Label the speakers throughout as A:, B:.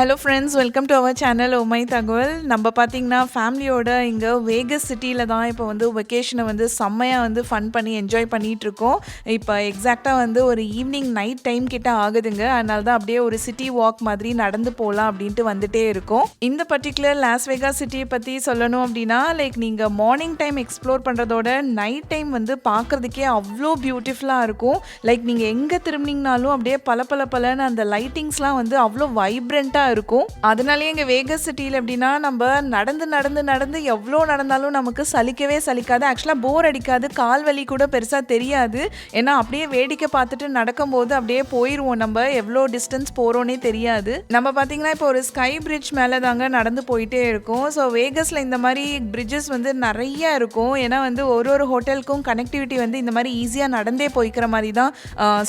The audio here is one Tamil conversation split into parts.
A: Hello friends welcome to our channel உமை தகவல் நம்ம பார்த்தீங்கன்னா ஃபேமிலியோட இங்கே வேகஸ் சிட்டியில் தான் இப்போ வந்து வெக்கேஷனை வந்து செம்மையாக வந்து ஃபன் பண்ணி என்ஜாய் பண்ணிகிட்ருக்கோம் இப்போ எக்ஸாக்டாக வந்து ஒரு ஈவினிங் நைட் டைம் கிட்ட ஆகுதுங்க. அதனால தான் அப்படியே ஒரு சிட்டி வாக் மாதிரி நடந்து போகலாம் அப்படின்ட்டு வந்துட்டே இருக்கோம். இந்த பர்டிகுலர் லாஸ் வேகா சிட்டியை பற்றி சொல்லணும் அப்படின்னா லைக் நீங்கள் மார்னிங் டைம் எக்ஸ்ப்ளோர் பண்ணுறதோட நைட் டைம் வந்து பார்க்குறதுக்கே அவ்வளோ பியூட்டிஃபுல்லாக இருக்கும். லைக் நீங்கள் எங்கே திரும்பினீங்கனாலும் அப்படியே பல பல பலன்னு அந்த லைட்டிங்ஸ்லாம் வந்து அவ்வளோ வைப்ரண்ட்டாக இருக்கும். அதனாலேயே எங்கள் வேகஸ் சிட்டியில் எப்படின்னா நம்ம நடந்து நடந்து நடந்து எவ்வளோ நடந்தாலும் நமக்கு சலிக்கவே சலிக்காது. ஆக்சுவலாக போர் அடிக்காது கால் வலி கூட பெருசாக தெரியாது. ஏன்னா அப்படியே வேடிக்கை பார்த்துட்டு நடக்கும்போது அப்படியே போயிடுவோம் நம்ம. எவ்வளோ டிஸ்டன்ஸ் போகிறோன்னே தெரியாது. நம்ம பார்த்தீங்கன்னா இப்போ ஒரு ஸ்கை பிரிட்ஜ் மேலே தாங்க நடந்து போயிட்டே இருக்கும். ஸோ வேகஸில் இந்த மாதிரி பிரிட்ஜஸ் வந்து நிறைய இருக்கும். ஏன்னா வந்து ஒரு ஒரு ஹோட்டலுக்கும் கனெக்டிவிட்டி வந்து இந்த மாதிரி ஈஸியாக நடந்தே போய்க்கிற மாதிரி தான்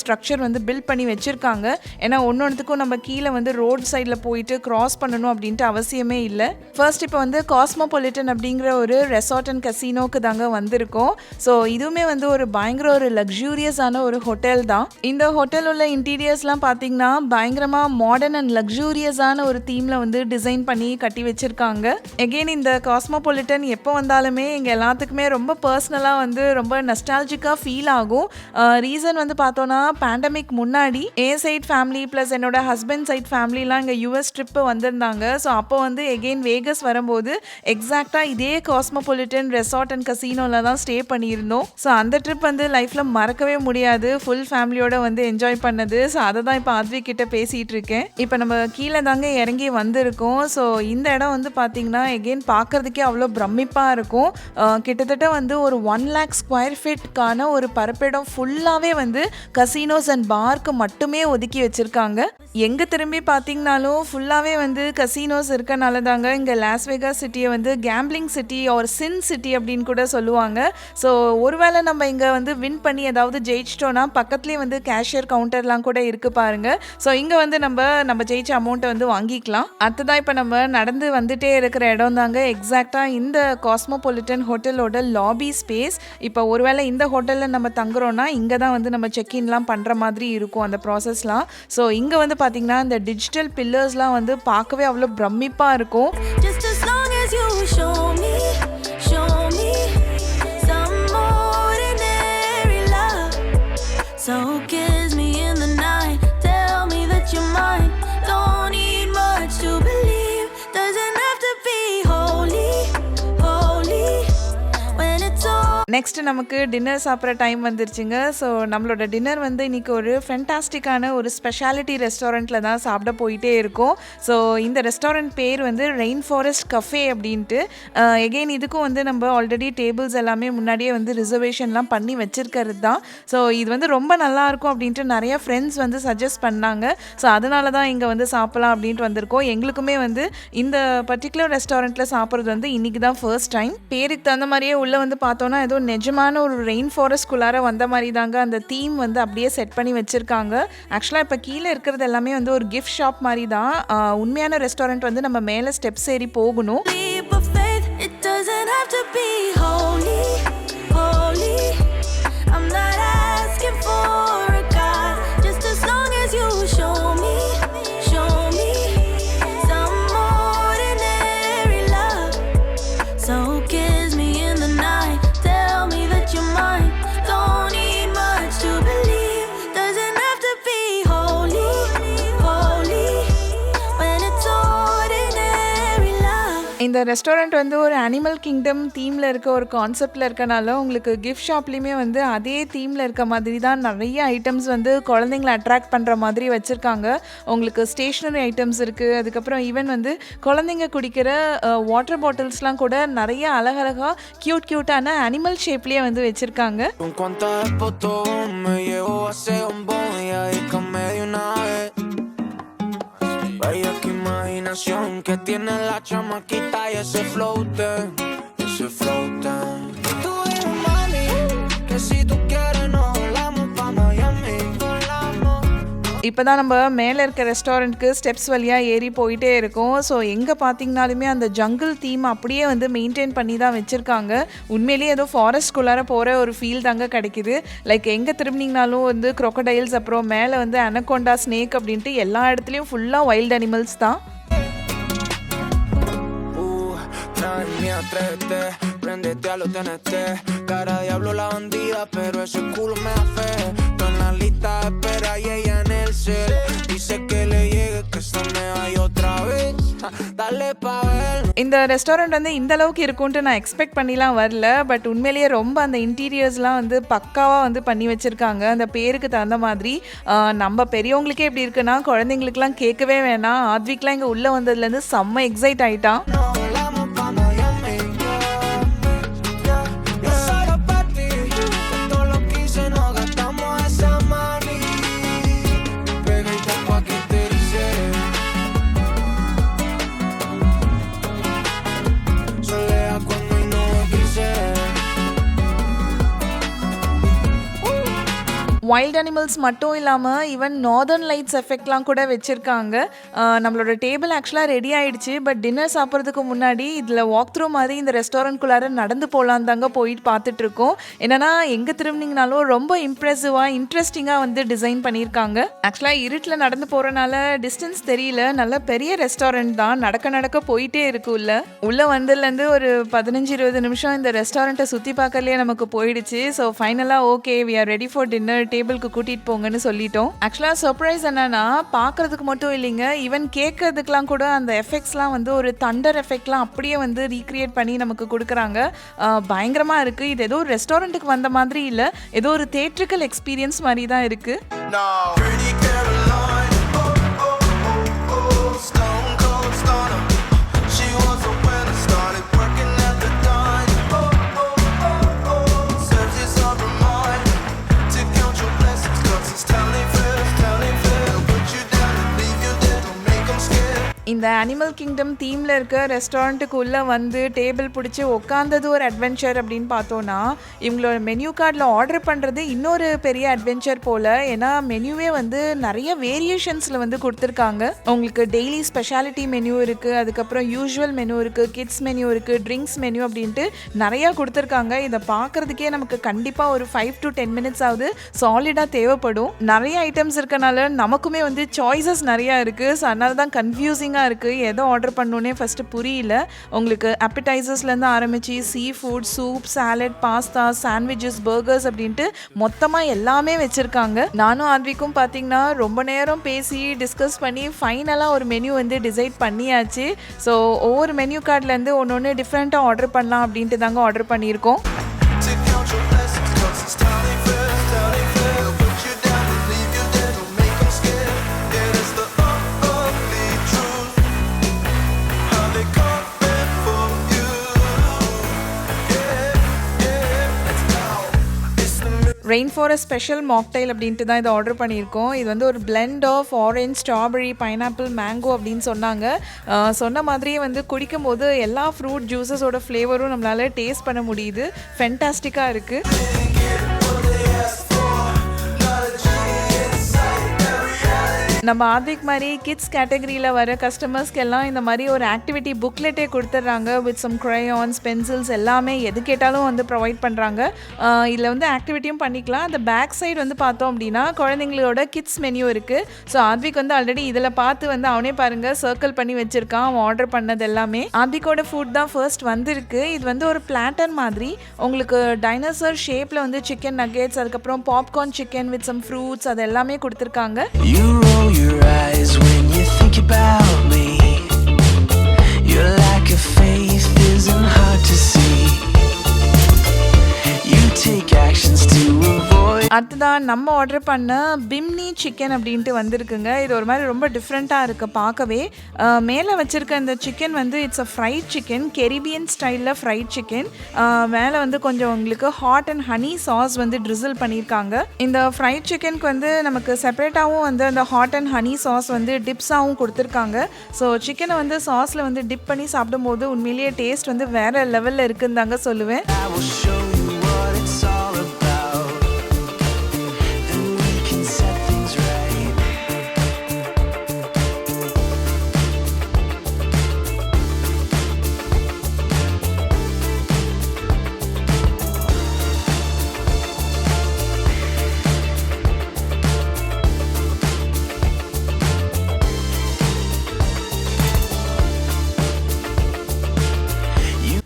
A: ஸ்ட்ரக்சர் வந்து பில்ட் பண்ணி வச்சுருக்காங்க. ஏன்னா ஒன்று ஒன்றுத்துக்கும் நம்ம கீழே வந்து ரோட் சைடில் போயிட்டு கிராஸ் பண்ணணும் அப்படின்ட்டு அவசியமே இல்லை. ஃபர்ஸ்ட் இப்போ வந்து காஸ்மோபாலிட்டன் அப்படிங்கிற ஒரு ரெசார்ட் அண்ட் கசினோக்கு தாங்க வந்திருக்கோம். ஸோ இதுவுமே வந்து ஒரு பயங்கர ஒரு லக்ஸூரியஸான ஒரு ஹோட்டல் தான். இந்த ஹோட்டல் உள்ள இன்டீரியர்ஸ்லாம் பார்த்தீங்கன்னா பயங்கரமாக மாடர்ன் அண்ட் லக்ஸூரியஸான ஒரு தீமில் வந்து டிசைன் பண்ணி கட்டி வச்சுருக்காங்க. எகெயின் இந்த காஸ்மோபாலிட்டன் எப்போ வந்தாலுமே எங்கள் எல்லாத்துக்குமே ரொம்ப பர்சனலாக வந்து ரொம்ப நஸ்டாலஜிக்காக ஃபீல் ஆகும். ரீசன் வந்து பார்த்தோன்னா பேண்டமிக் முன்னாடி ஏ சைட் ஃபேமிலி ப்ளஸ் என்னோட ஹஸ்பண்ட் சைட் ஃபேமிலிலாம் இங்கே யூஎஸ் ட்ரிப்பு வந்திருந்தாங்க. ஸோ அப்போ வந்து எகெயின் வேகஸ் வரும்போது எக்ஸாக்டாக இதே காஸ்மோபொலிட்டன் ரெசார்ட் அண்ட் கசினோவில் தான் ஸ்டே பண்ணியிருந்தோம். ஸோ அந்த ட்ரிப் வந்து லைஃப்பில் மறக்கவே முடியாது. ஃபுல் ஃபேமிலியோட வந்து என்ஜாய் பண்ணது. ஸோ அதை தான் இப்போ ஆத்வி கிட்ட பேசிகிட்டு இருக்கேன். இப்போ நம்ம கீழே தாங்க இறங்கி வந்திருக்கோம். ஸோ இந்த இடம் வந்து பார்த்தீங்கன்னா எகெயின் பார்க்கறதுக்கே அவ்வளோ பிரமிப்பாக இருக்கும். கிட்டத்தட்ட வந்து ஒரு ஒன் லேக் ஸ்கொயர் ஃபீட்டுக்கான ஒரு பரப்பிடம் ஃபுல்லாகவே வந்து கசினோஸ் அண்ட் பார்க்கு மட்டுமே ஒதுக்கி வச்சுருக்காங்க. எங்கே திரும்பி பார்த்தீங்கனாலும் ஃபுல்லாகவே வந்து கசினோஸ் இருக்கனால தாங்க இங்கே லாஸ் வேகா சிட்டியை வந்து கேம்பிளிங் சிட்டி ஒரு சின் சிட்டி அப்படின்னு கூட சொல்லுவாங்க. ஸோ ஒருவேளை நம்ம இங்கே வந்து வின் பண்ணி ஏதாவது ஜெயிச்சிட்டோன்னா பக்கத்துலேயே வந்து கேஷியர் கவுண்டர்லாம் கூட இருக்குது பாருங்க. ஸோ இங்கே வந்து நம்ம நம்ம ஜெயிச்ச அமௌண்ட்டை வந்து வாங்கிக்கலாம். அடுத்ததான் இப்போ நம்ம நடந்து வந்துட்டே இருக்கிற இடம் தாங்க எக்ஸாக்டாக இந்த காஸ்மோபாலிட்டன் ஹோட்டலோட லாபி ஸ்பேஸ் இப்போ ஒருவேளை இந்த ஹோட்டலில் நம்ம தங்குறோன்னா இங்கே தான் வந்து நம்ம செக்இன்லாம் பண்ணுற மாதிரி இருக்கும் அந்த ப்ராசஸ்லாம் ஸோ இங்கே வந்து பார்த்தீங்கன்னா இந்த டிஜிட்டல் பில்லர்ஸ்லாம் வந்து பார்க்கவே அவ்வளோ பிரமிப்பாக இருக்கும். நெக்ஸ்ட் நமக்கு டின்னர் சாப்பிட்ற டைம் வந்துருச்சுங்க. ஸோ நம்மளோட டின்னர் வந்து இன்னைக்கு ஒரு ஃபென்டாஸ்டிக்கான ஒரு ஸ்பெஷாலிட்டி ரெஸ்டாரண்ட்டில் தான் சாப்பிட போயிட்டே இருக்கும். ஸோ இந்த ரெஸ்டாரண்ட் பேர் வந்து ரெயின் ஃபாரஸ்ட் கஃபே அப்படின்ட்டு எகெயின் இதுக்கும் வந்து நம்ம ஆல்ரெடி டேபிள்ஸ் எல்லாமே முன்னாடியே வந்து ரிசர்வேஷன்லாம் பண்ணி வச்சுருக்கிறது தான் ஸோ இது வந்து ரொம்ப நல்லா இருக்கும் அப்படின்ட்டு நிறைய ஃப்ரெண்ட்ஸ் வந்து சஜஸ்ட் பண்ணாங்க. ஸோ அதனால தான் இங்கே வந்து சாப்பிட்லாம் அப்படின்ட்டு வந்திருக்கோம். எங்களுக்குமே வந்து இந்த பர்டிகுலர் ரெஸ்டாரண்ட்டில் சாப்பிட்றது வந்து இன்றைக்கி தான் ஃபர்ஸ்ட் டைம் பேருக்கு தகுந்த மாதிரியே உள்ளே வந்து பார்த்தோன்னா அதுவும் நிஜமான ஒரு ரெயின் ஃபாரஸ்ட்குள்ளார வந்த மாதிரி தாங்க அந்த தீம் வந்து அப்படியே செட் பண்ணி வச்சுருக்காங்க. ஆக்சுவலாக இப்போ கீழே இருக்கிறது எல்லாமே வந்து ஒரு கிஃப்ட் ஷாப் மாதிரி தான் உண்மையான ரெஸ்டாரண்ட் வந்து நம்ம மேலே ஸ்டெப்ஸ் ஏறி போகணும். இந்த ரெஸ்டாரண்ட் வந்து ஒரு அனிமல் கிங்டம் தீமில் இருக்க ஒரு கான்செப்டில் இருக்கனால உங்களுக்கு கிஃப்ட் ஷாப்லேயுமே வந்து அதே தீமில் இருக்க மாதிரி தான் நிறைய ஐட்டம்ஸ் வந்து குழந்தைங்கள அட்ராக்ட் பண்ணுற மாதிரி வச்சுருக்காங்க. உங்களுக்கு ஸ்டேஷ்னரி ஐட்டம்ஸ் இருக்குது அதுக்கப்புறம் ஈவன் வந்து குழந்தைங்க குடிக்கிற வாட்டர் பாட்டில்ஸ்லாம் கூட நிறைய அழகழகாக க்யூட் க்யூட்டான அனிமல் ஷேப்லேயே வந்து வச்சுருக்காங்க.
B: Combinación que tiene la chamaquita y ese flote, ese flote. Tú eres mami, que si tú quieres nos volamos pa' Miami. Volamos.
A: இப்போ தான் நம்ம மேலே இருக்க ரெஸ்டாரண்ட்க்கு ஸ்டெப்ஸ் வழியாக ஏறி போயிட்டே இருக்கோம் ஸோ எங்கே பார்த்தீங்கனாலுமே அந்த ஜங்கிள் தீம் அப்படியே வந்து மெயின்டைன் பண்ணி தான் வச்சுருக்காங்க உண்மையிலேயே ஏதோ ஃபாரஸ்ட்குள்ளார போகிற ஒரு ஃபீல் தாங்க கிடைக்குது லைக் எங்கே திரும்பினீங்கனாலும் வந்து க்ரொக்கடைல்ஸ் அப்புறம் மேலே வந்து அனகொண்டா ஸ்னேக் அப்படின்ட்டு எல்லா இடத்துலையும் ஃபுல்லாக வைல்ட் அனிமல்ஸ் தான்
B: Ay, mía, atrévete, préndete a los TNT. Cara diablo la bandida, pero ese culo me da fe. Tú en la lista de espera y ella en el cel. Dice que le llegue, que esta me otra vez. Dale pa' ver.
A: இந்த ரெஸ்டாரண்ட் வந்து இந்த அளவுக்கு இருக்கும்ட்டு நான் எக்ஸ்பெக்ட் பண்ணிலாம் வரல பட் உண்மையிலேயே ரொம்ப அந்த இன்டீரியர்ஸ்லாம் வந்து பக்காவாக வந்து பண்ணி வச்சுருக்காங்க அந்த பேருக்கு தகுந்த மாதிரி நம்ம பெரியவங்களுக்கே எப்படி இருக்குன்னா குழந்தைங்களுக்குலாம் கேட்கவே வேணாம் ஆத்விக்லாம் இங்கே உள்ளே வந்ததுலேருந்து செம்ம எக்ஸைட் ஆயிட்டான் வைல்ட் அனிமல்ஸ் மட்டும் இல்லாமல் ஈவன் நார்தர்ன் லைட்ஸ் எஃபெக்ட்லாம் கூட வச்சுருக்காங்க. நம்மளோட டேபிள் ஆக்சுவலாக ரெடி ஆகிடுச்சு பட் டின்னர் சாப்பிட்றதுக்கு முன்னாடி இதில் வாக் த்ரூ மாதிரி இந்த ரெஸ்டாரண்ட்குள்ளார நடந்து போகலான் தாங்க போயிட்டு பார்த்துட்டு இருக்கோம். என்னன்னா எங்கே திரும்பினீங்கனாலும் ரொம்ப இம்ப்ரெசிவாக இன்ட்ரெஸ்டிங்காக வந்து டிசைன் பண்ணியிருக்காங்க. ஆக்சுவலாக இருட்டில் நடந்து போகிறனால டிஸ்டன்ஸ் தெரியல. நல்ல பெரிய ரெஸ்டாரண்ட் தான். நடக்க நடக்க போயிட்டே இருக்கு உள்ள. உள்ளே வந்ததுலேருந்து ஒரு பதினஞ்சு இருபது நிமிஷம் இந்த ரெஸ்டாரண்ட்டை சுற்றி பார்க்கலையே நமக்கு போயிடுச்சு. ஸோ ஃபைனலாக okay we are ready for dinner டே டேபிளுக்கு கூட்டிகிட்டு போங்கன்னு சொல்லிட்டோம். ஆக்சுவலாக சர்ப்ரைஸ் என்னன்னா பார்க்கறதுக்கு மட்டும் இல்லைங்க. ஈவன் கேட்கறதுக்கெலாம் கூட அந்த எஃபெக்ட்ஸ்லாம் வந்து ஒரு தண்டர் எஃபெக்ட்லாம் அப்படியே வந்து ரீக்ரியேட் பண்ணி நமக்கு கொடுக்குறாங்க. பயங்கரமாக பயங்கரமா இருக்கு. இது ஏதோ ஒரு ரெஸ்டாரண்ட்டுக்கு வந்த மாதிரி இல்லை. ஏதோ ஒரு தேட்ரிக்கல் எக்ஸ்பீரியன்ஸ் மாதிரி தான் இருக்கு. இந்த அனிமல் கிங்டம் தீமில் இருக்க ரெஸ்டாரண்ட்டுக்குள்ளே வந்து டேபிள் பிடிச்சி உட்காந்தது ஒரு அட்வென்ச்சர் அப்படின்னு பார்த்தோன்னா இவங்களோட மெனு கார்டில் ஆர்டர் பண்ணுறது இன்னொரு பெரிய அட்வென்ச்சர் போல். ஏன்னா மெனுவே வந்து நிறைய வேரியேஷன்ஸில் வந்து கொடுத்துருக்காங்க. உங்களுக்கு டெய்லி ஸ்பெஷாலிட்டி மெனு இருக்குது அதுக்கப்புறம் யூஷுவல் மெனு இருக்குது கிட்ஸ் மெனு இருக்குது ட்ரிங்க்ஸ் மெனு அப்படின்ட்டு நிறையா கொடுத்துருக்காங்க. இதை பார்க்குறதுக்கே நமக்கு கண்டிப்பாக ஒரு ஃபைவ் டு டென் மினிட்ஸ் ஆகுது. சாலிடாக தேவைப்படும். நிறைய ஐட்டம்ஸ் இருக்கனால நமக்குமே வந்து சாய்ஸஸ் நிறையா இருக்குது ஸோ அதனால தான் கன்ஃபியூசிங்காக இருக்குது எதை ஆர்டர் பண்ணோன்னே ஃபஸ்ட்டு புரியல. உங்களுக்கு அப்பிடைசர்ஸ்லேருந்து ஆரம்பித்து seafood soup salad pasta sandwiches burgers அப்படின்ட்டு மொத்தமாக எல்லாமே வச்சுருக்காங்க. நானும் ஆத்விக்கும் பார்த்தீங்கன்னா ரொம்ப நேரம் பேசி டிஸ்கஸ் பண்ணி ஃபைனலாக ஒரு மெனு வந்து டிசைட் பண்ணியாச்சு. ஸோ ஒவ்வொரு மெனு கார்ட்லேருந்து ஒன்று ஒன்று டிஃப்ரெண்ட்டாக ஆர்டர் பண்ணலாம் அப்படின்ட்டு தாங்க ஆர்டர் பண்ணியிருக்கோம்.
C: Rain for
A: rainforest special mocktail அப்படின்ட்டு தான் இதை ஆர்டர் பண்ணியிருக்கோம். இது வந்து ஒரு blend of orange strawberry pineapple mango அப்படின்னு சொன்னாங்க. சொன்ன மாதிரியே வந்து குடிக்கும் போது எல்லா ஃப்ரூட் ஜூஸஸோட ஃப்ளேவரும் நம்மளால் டேஸ்ட் பண்ண முடியுது. ஃபென்டாஸ்டிக்காக இருக்குது நம்ம ஆதிக் மாதிரி கிட்ஸ் கேட்டகரியில் வர கஸ்டமர்ஸ்க்கு எல்லாம் இந்த மாதிரி ஒரு ஆக்டிவிட்டி புக்லெட்டே கொடுத்துட்றாங்க வித் சம் க்ரையான்ஸ் பென்சில்ஸ் எல்லாமே எது கேட்டாலும் வந்து ப்ரொவைட் பண்ணுறாங்க இதில் வந்து ஆக்டிவிட்டியும் பண்ணிக்கலாம். அந்த பேக் சைடு வந்து பார்த்தோம் அப்படின்னா குழந்தைங்களோட கிட்ஸ் மெனியூ இருக்குது ஸோ ஆத்விக் வந்து ஆல்ரெடி இதில் பார்த்து வந்து அவனே பாருங்கள் சர்க்கிள் பண்ணி வச்சுருக்கான் அவன் ஆர்டர் பண்ணது எல்லாமே. ஆத்விக்கோட ஃபுட் தான் ஃபர்ஸ்ட் வந்திருக்கு. இது வந்து ஒரு பிளாட்டர் மாதிரி. உங்களுக்கு டைனோசர் ஷேப்பில் வந்து சிக்கன் நகேட்ஸ் அதுக்கப்புறம் popcorn chicken with some fruits அது எல்லாமே கொடுத்துருக்காங்க.
D: Your eyes when you think about me.
A: அடுத்ததான் நம்ம ஆர்டர் பண்ண பிம்னி சிக்கன் அப்படின்ட்டு வந்திருக்குங்க. இது ஒரு மாதிரி ரொம்ப டிஃப்ரெண்ட்டாக இருக்குது பார்க்கவே. மேலே வச்சுருக்க இந்த சிக்கன் வந்து it's a fried chicken Caribbean ஸ்டைலில் ஃப்ரைட் சிக்கன் மேலே வந்து கொஞ்சம் உங்களுக்கு ஹாட் அண்ட் ஹனி சாஸ் வந்து ட்ரிசில் பண்ணியிருக்காங்க இந்த ஃப்ரைட் சிக்கனுக்கு வந்து நமக்கு செப்பரேட்டாகவும் வந்து அந்த ஹாட் அண்ட் ஹனி சாஸ் வந்து டிப்ஸாகவும் கொடுத்துருக்காங்க. ஸோ சிக்கனை வந்து சாஸில் வந்து டிப் பண்ணி சாப்பிடும்போது உண்மையிலேயே டேஸ்ட் வந்து வேறு லெவலில் இருக்குன்னு தாங்க சொல்லுவேன்.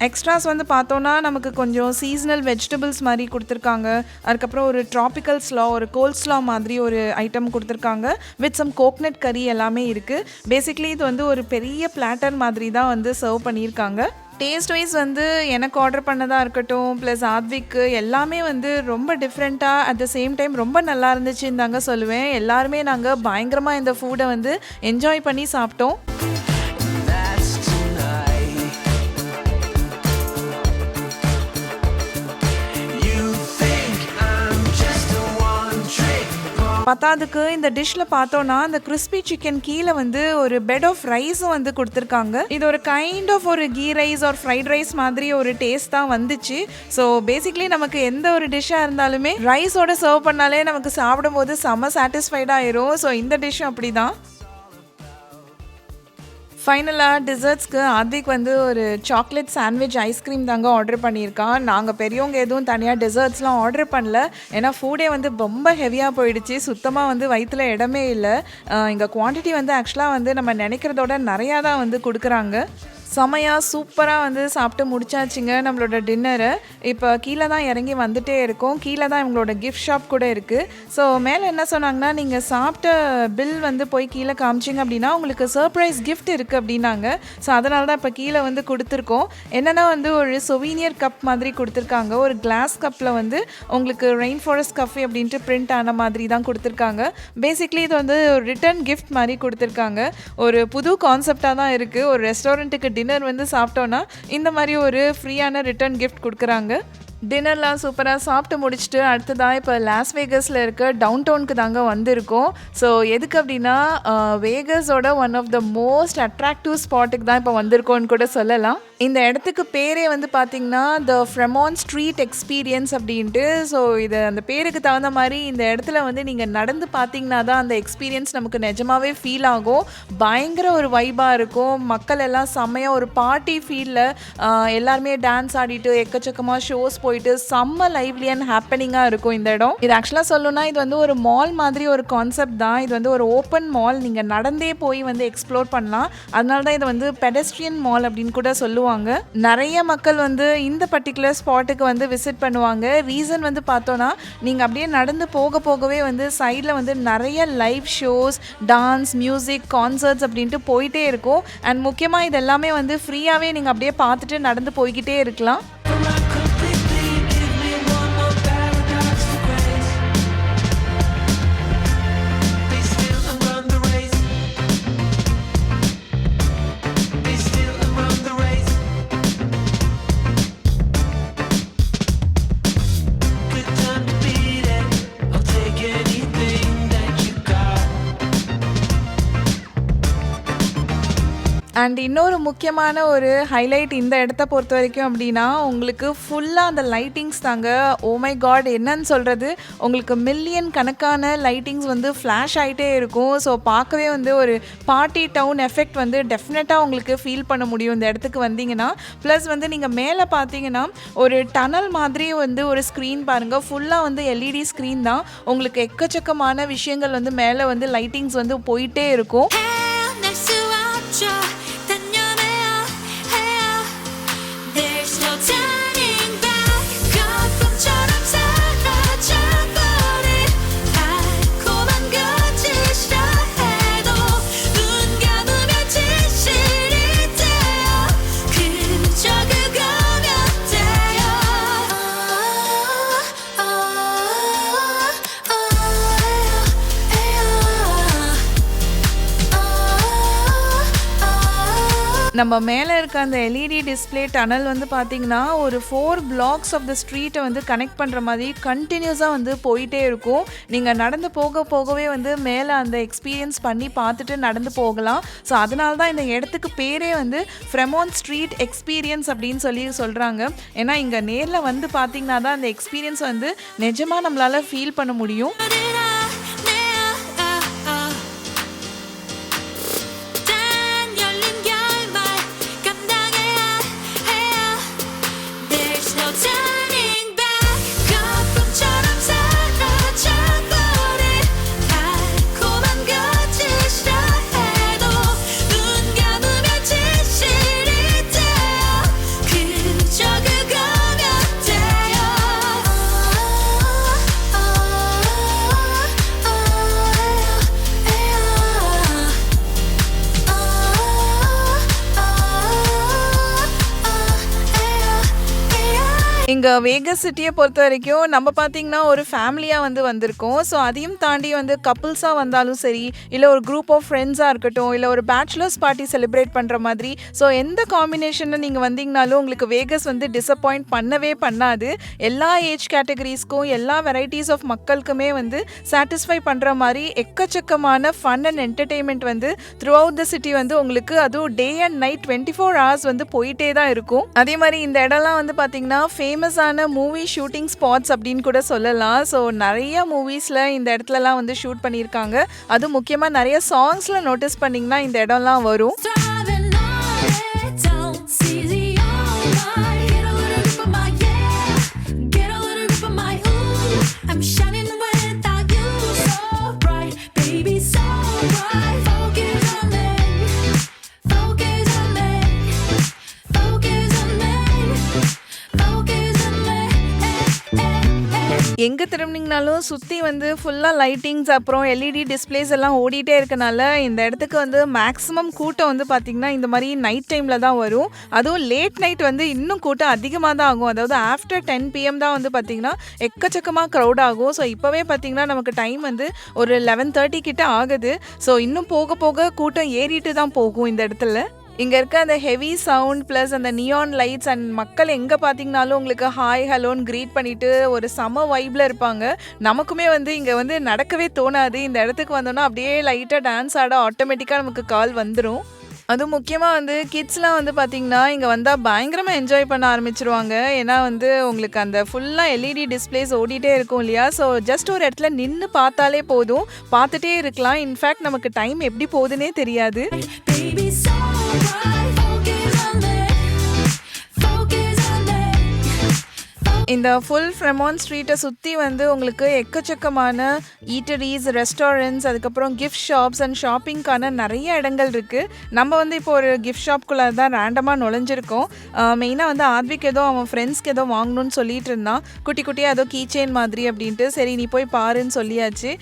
A: எக்ஸ்ட்ராஸ் வந்து பார்த்தோன்னா நமக்கு கொஞ்சம் சீசனல் வெஜிடபிள்ஸ் மாதிரி கொடுத்துருக்காங்க. அதுக்கப்புறம் ஒரு ட்ராபிக்கல் ஸ்லா ஒரு கோல்ஸ்லா மாதிரி ஒரு ஐட்டம் கொடுத்துருக்காங்க. வித் சம் கோக்னட் கறி எல்லாமே இருக்குது பேசிக்லி இது வந்து ஒரு பெரிய பிளாட்டர் மாதிரி தான் வந்து சர்வ் பண்ணியிருக்காங்க. டேஸ்ட் வைஸ் வந்து எனக்கு ஆர்டர் பண்ணதாக இருக்கட்டும் ப்ளஸ் ஆத்விக்கு எல்லாமே வந்து ரொம்ப டிஃப்ரெண்ட்டாக அட் த சேம் டைம் ரொம்ப நல்லா இருந்துச்சுன்னு தாங்க சொல்லுவேன். எல்லாருமே நாங்கள் பயங்கரமாக இந்த ஃபுட்டை வந்து என்ஜாய் பண்ணி சாப்பிட்டோம். பத்தாதுக்கு இந்த டிஷ்ஷில் பார்த்தோன்னா இந்த கிறிஸ்பி சிக்கன் கீழே வந்து ஒரு பெட் ஆஃப் ரைஸும் வந்து கொடுத்துருக்காங்க. இது ஒரு கைண்ட் ஆஃப் ஒரு ghee rice or fried rice மாதிரி ஒரு டேஸ்ட் தான் வந்துச்சு. ஸோ பேசிக்லி நமக்கு எந்த ஒரு டிஷ்ஷாக இருந்தாலுமே ரைஸோட சர்வ் பண்ணாலே நமக்கு சாப்பிடும்போது செம்ம சாட்டிஸ்ஃபைடாக ஆயிரும். ஸோ இந்த டிஷ்ஷும் அப்படி தான் ஃபைனலாக டிசர்ட்ஸ்க்கு ஆதிக் வந்து ஒரு சாக்லேட் சாண்ட்விச் ஐஸ்கிரீம் தாங்க ஆர்டர் பண்ணியிருக்கான். நாங்கள் பெரியவங்க எதுவும் தனியாக டெசர்ட்ஸ்லாம் ஆர்டர் பண்ணல. ஏன்னா ஃபுடே வந்து ரொம்ப ஹெவியாக போயிடுச்சு. சுத்தமாக வந்து வயிற்றில் இடமே இல்லை. இங்கே குவான்டிட்டி வந்து ஆக்சுவலாக வந்து நம்ம நினைக்கிறதோட நிறையா தான் வந்து கொடுக்குறாங்க. செமையாக சூப்பராக வந்து சாப்பிட்டு முடிச்சாச்சுங்க நம்மளோட டின்னரை. இப்போ கீழே தான் இறங்கி வந்துட்டே இருக்கோம். கீழே தான் இவங்களோட கிஃப்ட் ஷாப் கூட இருக்குது ஸோ மேலே என்ன சொன்னாங்கன்னா நீங்கள் சாப்பிட்ட பில் வந்து போய் கீழே காமிச்சிங்க அப்படின்னா உங்களுக்கு சர்ப்ரைஸ் கிஃப்ட் இருக்குது அப்படின்னாங்க. ஸோ அதனால தான் இப்போ கீழே வந்து கொடுத்துருக்கோம். என்னென்னா வந்து ஒரு சொவீனியர் கப் மாதிரி கொடுத்துருக்காங்க. ஒரு கிளாஸ் கப்பில் வந்து உங்களுக்கு ரெயின் ஃபாரஸ்ட் கஃபே அப்படின்ட்டு பிரிண்ட் ஆன மாதிரி தான் கொடுத்துருக்காங்க. பேசிக்லி இது வந்து ஒரு ரிட்டர்ன் கிஃப்ட் மாதிரி கொடுத்துருக்காங்க. ஒரு புது கான்செப்டாக தான் இருக்குது ஒரு ரெஸ்டாரண்ட்டுக்கு டின்னர் வந்து சாப்பிட்டோன்னா இந்த மாதிரி ஒரு ஃப்ரீயான ரிட்டர்ன் கிஃப்ட் கொடுக்குறாங்க. டின்னர்லாம் சூப்பராக சாப்பிட்டு முடிச்சுட்டு அடுத்ததாக இப்போ லாஸ் வேகஸில் இருக்க டவுன் டவுனுக்கு தாங்க வந்திருக்கோம். ஸோ எதுக்கு அப்படின்னா வேகஸோட one of the most attractive ஸ்பாட்டுக்கு தான் இப்போ வந்திருக்கோன்னு கூட சொல்லலாம். இந்த இடத்துக்கு பேரே வந்து பார்த்தீங்கன்னா த ஃப்ரெமான் ஸ்ட்ரீட் எக்ஸ்பீரியன்ஸ் அப்படின்ட்டு ஸோ இது அந்த பேருக்கு தகுந்த மாதிரி இந்த இடத்துல வந்து நீங்கள் நடந்து பார்த்தீங்கன்னா தான் அந்த எக்ஸ்பீரியன்ஸ் நமக்கு நிஜமாவே ஃபீல் ஆகும். பயங்கர ஒரு வைபாக இருக்கும். மக்கள் எல்லாம் செம்மையாக ஒரு பார்ட்டி ஃபீலில் எல்லாருமே டான்ஸ் ஆடிட்டு எக்கச்சக்கமாக ஷோஸ் போயிட்டு செம்ம லைவ்லி அண்ட் ஹாப்பனிங்காக இருக்கும் இந்த இடம். இது ஆக்சுவலாக சொல்லணும்னா இது வந்து ஒரு மால் மாதிரி ஒரு கான்செப்ட் தான். இது வந்து ஒரு ஓப்பன் மால் நீங்கள் நடந்தே போய் வந்து எக்ஸ்ப்ளோர் பண்ணலாம். அதனால தான் இது வந்து பெடஸ்ட்ரியன் மால் அப்படின்னு கூட சொல்லுவாங்க. நிறைய மக்கள் வந்து இந்த பர்டிகுலர் ஸ்பாட்டுக்கு வந்து விசிட் பண்ணுவாங்க. ரீசன் வந்து பார்த்தோன்னா நீங்கள் அப்படியே நடந்து போக போகவே வந்து சைடில் வந்து நிறைய live shows dance music concerts அப்படின்ட்டு போயிட்டே இருக்கும். அண்ட் முக்கியமாக இது எல்லாமே வந்து ஃப்ரீயாகவே நீங்கள் அப்படியே பார்த்துட்டு நடந்து போய்கிட்டே இருக்கலாம். அண்ட் இன்னொரு முக்கியமான ஒரு ஹைலைட் இந்த இடத்த பொறுத்த வரைக்கும் அப்படின்னா உங்களுக்கு ஃபுல்லாக அந்த லைட்டிங்ஸ் தாங்க. Oh ஓமை காட் என்னன்னு சொல்கிறது உங்களுக்கு மில்லியன் கணக்கான லைட்டிங்ஸ் வந்து ஃப்ளாஷ் ஆகிட்டே இருக்கும். ஸோ பார்க்கவே வந்து ஒரு பார்ட்டி டவுன் எஃபெக்ட் வந்து டெஃபினட்டாக உங்களுக்கு ஃபீல் பண்ண முடியும் இந்த இடத்துக்கு வந்தீங்கன்னா. ப்ளஸ் வந்து நீங்கள் மேலே பார்த்தீங்கன்னா ஒரு டனல் மாதிரி வந்து ஒரு ஸ்க்ரீன் பாருங்கள் ஃபுல்லாக வந்து எல்இடி ஸ்க்ரீன் தான். உங்களுக்கு எக்கச்சக்கமான விஷயங்கள் வந்து மேலே வந்து லைட்டிங்ஸ் வந்து போயிட்டே இருக்கும். நம்ம மேலே இருக்க அந்த எல்இடி டிஸ்ப்ளே டனல் வந்து பார்த்தீங்கன்னா ஒரு ஃபோர் பிளாக்ஸ் ஆஃப் த ஸ்ட்ரீட்டை வந்து கனெக்ட் பண்ணுற மாதிரி கண்டினியூஸாக வந்து போயிட்டே இருக்கும். நீங்கள் நடந்து போக போகவே வந்து மேலே அந்த எக்ஸ்பீரியன்ஸ் பண்ணி பார்த்துட்டு நடந்து போகலாம். ஸோ அதனால தான் இந்த இடத்துக்கு பேரே வந்து ஃப்ரெமோன் ஸ்ட்ரீட் எக்ஸ்பீரியன்ஸ் அப்படின்னு சொல்லி சொல்கிறாங்க ஏன்னா இங்கே நேரில் வந்து பார்த்தீங்கன்னா தான் அந்த எக்ஸ்பீரியன்ஸ் வந்து நிஜமாக நம்மளால் ஃபீல் பண்ண முடியும். இங்கே வேகஸ் சிட்டியை பொறுத்த வரைக்கும் நம்ம பார்த்தீங்கன்னா ஒரு ஃபேமிலியாக வந்து வந்திருக்கோம். ஸோ அதையும் தாண்டி வந்து கப்புள்ஸாக வந்தாலும் சரி இல்லை ஒரு குரூப் ஆஃப் ஃப்ரெண்ட்ஸாக இருக்கட்டும் இல்லை ஒரு பேச்சுலர்ஸ் பார்ட்டி செலிப்ரேட் பண்ணுற மாதிரி ஸோ எந்த காம்பினேஷனில் நீங்கள் வந்தீங்கனாலும் உங்களுக்கு வேகஸ் வந்து டிசப்பாயிண்ட் பண்ணவே பண்ணாது. எல்லா ஏஜ் கேட்டகரிஸ்க்கும் எல்லா வெரைட்டிஸ் ஆஃப் மக்களுக்குமே வந்து சாட்டிஸ்ஃபை பண்ணுற மாதிரி எக்கச்சக்கமான ஃபன் அண்ட் என்டர்டெயின்மெண்ட் வந்து த்ரூ அவுட் த சிட்டி வந்து உங்களுக்கு அதுவும் day and night twenty four hours வந்து போயிட்டே தான் இருக்கும். அதே மாதிரி இந்த இடம்லாம் வந்து பார்த்தீங்கன்னா ஃபேமஸான மூவி ஷூட்டிங் ஸ்பாட்ஸ் அப்படின்னு கூட சொல்லலாம். ஸோ நிறைய மூவிஸில் இந்த இடத்துலலாம் வந்து ஷூட் பண்ணியிருக்காங்க. அதுவும் முக்கியமாக நிறைய சாங்ஸில் நோட்டீஸ் பண்ணிங்கன்னா இந்த இடம்லாம் வரும். எங்கே திரும்பினீங்கனாலும் சுற்றி வந்து ஃபுல்லாக லைட்டிங்ஸ் அப்புறம் எல்இடி டிஸ்பிளேஸ் எல்லாம் ஓடிட்டே இருக்கனால இந்த இடத்துக்கு வந்து மேக்ஸிமம் கூட்டம் வந்து பார்த்திங்கன்னா இந்த மாதிரி நைட் டைமில் தான் வரும். அதுவும் லேட் நைட் வந்து இன்னும் கூட்டம் அதிகமாக தான் ஆகும். அதாவது ஆஃப்டர் டென் பிஎம் தான் வந்து பார்த்திங்கன்னா எக்கச்சக்கமாக க்ரௌட் ஆகும். ஸோ இப்போவே பார்த்திங்கன்னா நமக்கு டைம் வந்து ஒரு லெவன் தேர்ட்டி கிட்ட ஆகுது. ஸோ இன்னும் போக போக கூட்டம் ஏறிட்டு தான் போகும் இந்த இடத்துல. இங்கே இருக்க அந்த ஹெவி சவுண்ட் ப்ளஸ் அந்த நியான் லைட்ஸ் அண்ட் மக்கள் எங்கே பார்த்தீங்கனாலும் உங்களுக்கு ஹாய் ஹலோன்னு க்ரீட் பண்ணிட்டு ஒரு செம வைப்பில் இருப்பாங்க. நமக்குமே வந்து இங்கே வந்து நடக்கவே தோணாது. இந்த இடத்துக்கு வந்தோன்னா அப்படியே லைட்டாக டான்ஸ் ஆட ஆட்டோமேட்டிக்காக நமக்கு கால் வந்துடும் அதுவும் முக்கியமாக வந்து கிட்ஸ்லாம் வந்து பார்த்திங்கன்னா இங்கே வந்தால் பயங்கரமாக என்ஜாய் பண்ண ஆரம்பிச்சிருவாங்க. ஏன்னா வந்து உங்களுக்கு அந்த ஃபுல்லாக எல்இடி டிஸ்பிளேஸ் ஓடிட்டே இருக்கும் இல்லையா? ஸோ ஜஸ்ட் ஒரு இடத்துல நின்று பார்த்தாலே போதும். பார்த்துட்டே இருக்கலாம். இன்ஃபேக்ட் நமக்கு டைம் எப்படி போகுதுன்னே தெரியாது. இந்த ஃபுல் ஃப்ரெமான் ஸ்ட்ரீட்டை சுற்றி வந்து உங்களுக்கு எக்கச்சக்கமான ஈட்டரிஸ் ரெஸ்டாரண்ட்ஸ் அதுக்கப்புறம் கிஃப்ட் ஷாப்ஸ் அண்ட் ஷாப்பிங்க்கான நிறைய இடங்கள் இருக்குது நம்ம வந்து இப்போ ஒரு கிஃப்ட் ஷாப்குள்ளே தான் ரேண்டமாக நுழைஞ்சிருக்கோம். மெயினாக வந்து ஆத்விக் ஏதோ அவன் ஃப்ரெண்ட்ஸ்க்கு ஏதோ வாங்கணும்னு சொல்லிட்டு இருந்தான். குட்டி குட்டியாக ஏதோ கீச்சேன் மாதிரி அப்படின்ட்டு சரி நீ போய் பாருன்னு சொல்லியாச்சு.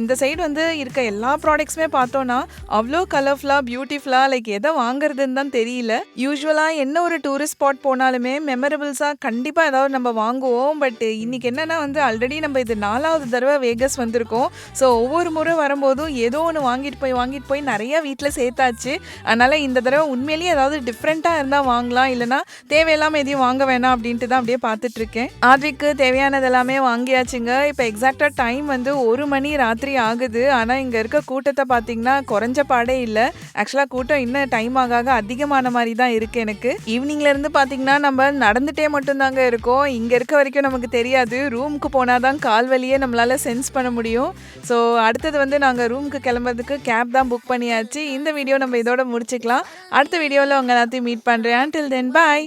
A: இந்த சைடு வந்து இருக்க எல்லா ப்ராடக்ட்ஸுமே பார்த்தோன்னா அவ்வளோ கலர்ஃபுல்லாக பியூட்டிஃபுல்லாக லைக் எதை வாங்குறதுன்னு தான் தெரியல. யூஸ்வலாக என்ன ஒரு டூரிஸ்ட் ஸ்பாட் போனாலுமே மெமரபிள்ஸாக கண்டிப்பாக ஏதாவது நம்ம வாங்குவோம். பட் இன்றைக்கி என்னென்னா வந்து ஆல்ரெடி நம்ம இது நாலாவது தடவை வேகஸ் வந்திருக்கோம். ஸோ ஒவ்வொரு முறை வரும்போதும் ஏதோ ஒன்று வாங்கிட்டு போய் வாங்கிட்டு போய் நிறையா வீட்டில் சேர்த்தாச்சு. அதனால் இந்த தடவை உண்மையிலேயே ஏதாவது டிஃப்ரெண்ட்டாக இருந்தால் வாங்கலாம். இல்லைனா தேவையில்லாமல் எதையும் வாங்க வேணாம் அப்படின்ட்டு தான் அப்படியே பார்த்துட்ருக்கேன் ஆத்விக்கு தேவையானது எல்லாமே வாங்கியாச்சுங்க. இப்போ எக்ஸாக்டாக டைம் வந்து ஒரு மணி ராத்திரி ஆகுது. ஆனால் இங்கே இருக்க கூட்டத்தை பார்த்தீங்கன்னா குறைஞ்ச பாடே இல்லை. ஆக்சுவலாக கூட்டம் இன்னும் டைம் ஆக ஆக அதிகமான மாதிரி தான் இருக்குது எனக்கு. ஈவினிங்லேருந்து பார்த்தீங்கன்னா நம்ம நடந்துகிட்டே மட்டும்தாங்க இருக்கோம். இங்கே இங்கே இருக்க வரைக்கும் நமக்கு தெரியாது. ரூமுக்கு போனால் தான் கால் வழியே நம்மளால் சென்ஸ் பண்ண முடியும். ஸோ அடுத்தது வந்து நாங்கள் ரூமுக்கு கிளம்புறதுக்கு கேப் தான் புக் பண்ணியாச்சு. இந்த வீடியோ நம்ம இதோட முடிச்சுக்கலாம். அடுத்த வீடியோவில் உங்கள் எல்லாத்தையும் மீட் பண்ணுறேன் அண்டில் தென் பாய்